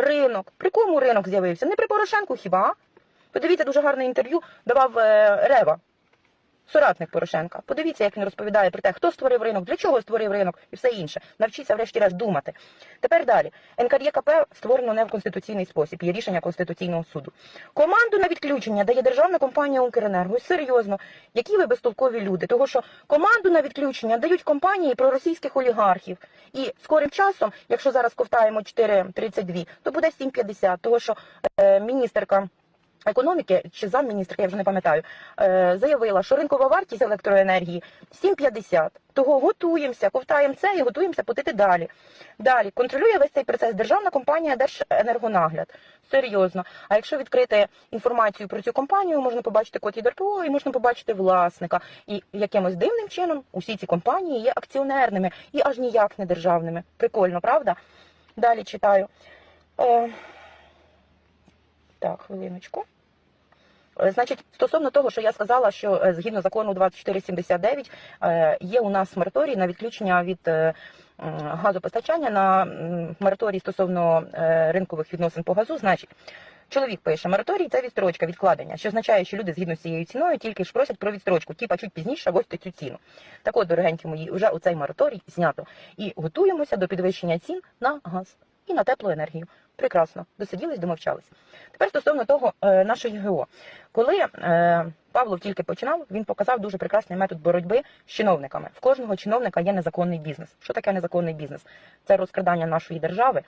ринок. При кому ринок з'явився? Не при Порошенку хіба? Подивіться, дуже гарне інтерв'ю давав е, Рева, соратник Порошенка. Подивіться, як він розповідає про те, хто створив ринок, для чого створив ринок і все інше. Навчіться, врешті-решт, думати. Тепер далі. НКРЄКП створено не в конституційний спосіб, є рішення Конституційного суду. Команду на відключення дає державна компанія Укренерго. Серйозно, які ви безтолкові люди? Того, що команду на відключення дають компанії проросійських олігархів. І скорим часом, якщо зараз ковтаємо 4,32, то буде 7,50. Того, що е, міністерка економіки чи замміністерка, я вже не пам'ятаю, е, заявила, що ринкова вартість електроенергії 7,50. Того готуємося, ковтаємо це і готуємося платити далі. Далі контролює весь цей процес державна компанія Держенергонагляд. Серйозно. А якщо відкрити інформацію про цю компанію, можна побачити код ЄДРПО і можна побачити власника. І якимось дивним чином усі ці компанії є акціонерними і аж ніяк не державними. Прикольно, правда? Далі читаю. Так, хвилиночку. Е, Значить, стосовно того, що я сказала, що е, згідно закону 2479 е, є у нас мораторій на відключення від газопостачання на мораторій стосовно ринкових відносин по газу. Значить, чоловік пише, мораторій це відстрочка, відкладення, що означає, що люди згідно з цією ціною тільки ж просять про відстрочку, типа чуть пізніше вводьте цю ціну. Так от, дорогенькі мої, вже оцей мораторій знято. І готуємося до підвищення цін на газ і на теплу енергію. Прекрасно, досиділись, домовчались. Тепер стосовно того е, нашої ГО. Коли е, Павлов тільки починав, він показав дуже прекрасний метод боротьби з чиновниками. В кожного чиновника є незаконний бізнес. Що таке незаконний бізнес? Це розкрадання нашої держави,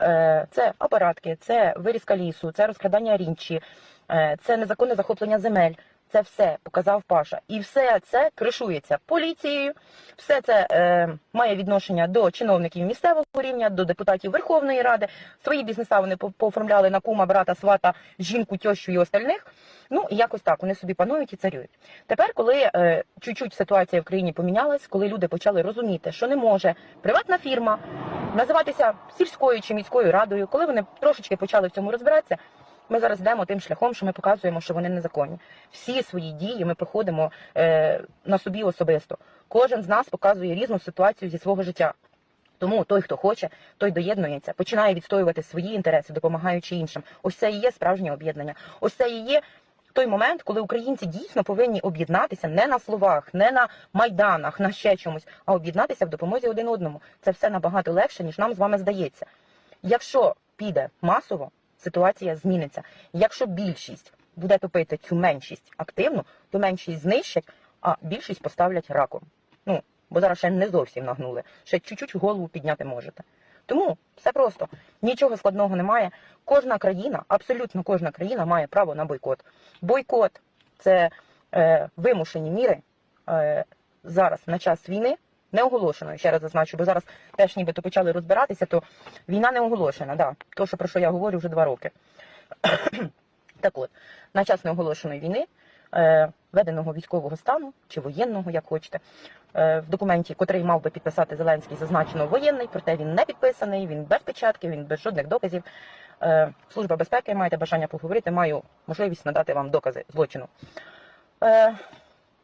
е, це апаратки, це вирізка лісу, це розкрадання рінчі, е, це незаконне захоплення земель. Це все показав Паша, і все це кришується поліцією. Все це е, має відношення до чиновників місцевого рівня, до депутатів Верховної Ради. Свої бізнеса вони по- пооформляли на кума, брата, свата, жінку, тещу і остальних. Ну і якось так вони собі панують і царюють. Тепер, коли е, чуть-чуть ситуація в країні помінялась, коли люди почали розуміти, що не може приватна фірма називатися сільською чи міською радою, коли вони трошечки почали в цьому розбиратися. Ми зараз йдемо тим шляхом, що ми показуємо, що вони незаконні. Всі свої дії ми проходимо е, на собі особисто. Кожен з нас показує різну ситуацію зі свого життя. Тому той, хто хоче, той доєднується, починає відстоювати свої інтереси, допомагаючи іншим. Ось це і є справжнє об'єднання. Ось це і є той момент, коли українці дійсно повинні об'єднатися не на словах, не на майданах, на ще чомусь, а об'єднатися в допомозі один одному. Це все набагато легше, ніж нам з вами здається. Якщо піде масово, ситуація зміниться. Якщо більшість буде топити цю меншість активно, то меншість знищать, а більшість поставлять раком. Ну, бо зараз ще не зовсім нагнули. Ще чуть-чуть голову підняти можете. Тому все просто, нічого складного немає. Кожна країна, абсолютно кожна країна має право на бойкот. Бойкот це е, вимушені міри е, зараз на час війни. Не оголошено, ще раз зазначу, бо зараз теж нібито почали розбиратися, то війна не оголошена, да. То, що про що я говорю вже два роки. так от, на час неоголошеної війни, е, введеного військового стану чи воєнного, як хочете, е, в документі, котрий мав би підписати Зеленський, зазначено воєнний, проте він не підписаний, він без печатки, він без жодних доказів. Е, Служба безпеки, маєте бажання поговорити, маю можливість надати вам докази злочину.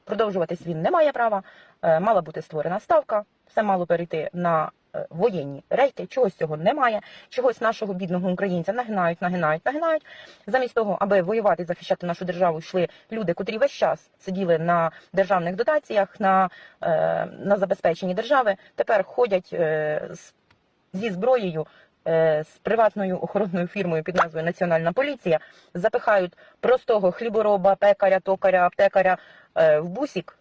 Продовжуватись він не має права. Е, Мала бути створена ставка, все мало перейти на е, воєнні рейки. Чогось цього немає. Чогось нашого бідного українця нагинають, нагинають, нагинають. Замість того, аби воювати і захищати нашу державу, йшли люди, котрі весь час сиділи на державних дотаціях, на, е, на забезпеченні держави. Тепер ходять зі зброєю. З приватною охоронною фірмою під назвою Національна поліція запихають простого хлібороба, пекаря, токаря, аптекаря в бусік.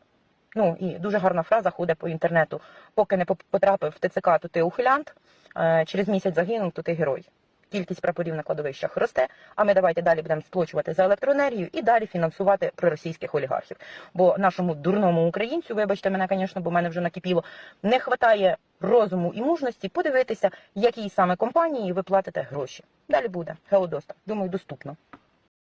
Ну і дуже гарна фраза ходить по інтернету. Поки не потрапив в ТЦК, то ти ухилянт. е, Через місяць загинув, то ти герой. Кількість прапорів на кладовищах росте. А ми давайте далі будемо сплачувати за електроенергію і далі фінансувати проросійських олігархів. Бо нашому дурному українцю, вибачте мене, звісно, бо в мене вже накипіло, не вистачає розуму і мужності подивитися, якій саме компанії ви платите гроші. Далі буде Геодоста. Думаю, доступно.